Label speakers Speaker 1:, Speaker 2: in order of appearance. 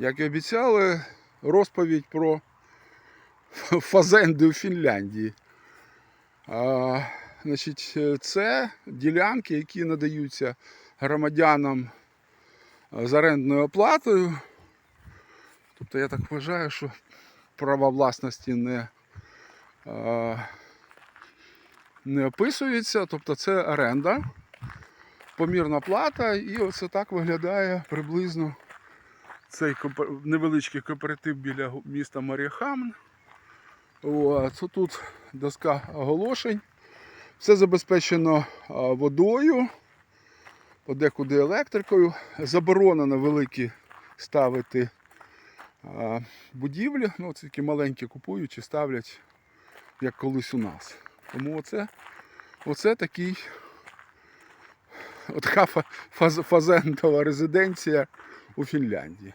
Speaker 1: як і обіцяли, розповідь про фазенди у Фінляндії. А, значить, це ділянки, які надаються громадянам з орендною оплатою. Тобто я так вважаю, що права власності не, а, не описуються, тобто це оренда, помірна плата, і оце так виглядає приблизно цей невеличкий кооператив біля міста Маріхамн. От, тут доска оголошень. Все забезпечено водою, подекуди електрикою. Заборонено великі ставити будівлі. Ну, такі маленькі купують і ставлять, як колись у нас. Тому оце, оце такий от така фа- резиденція у Фінляндії.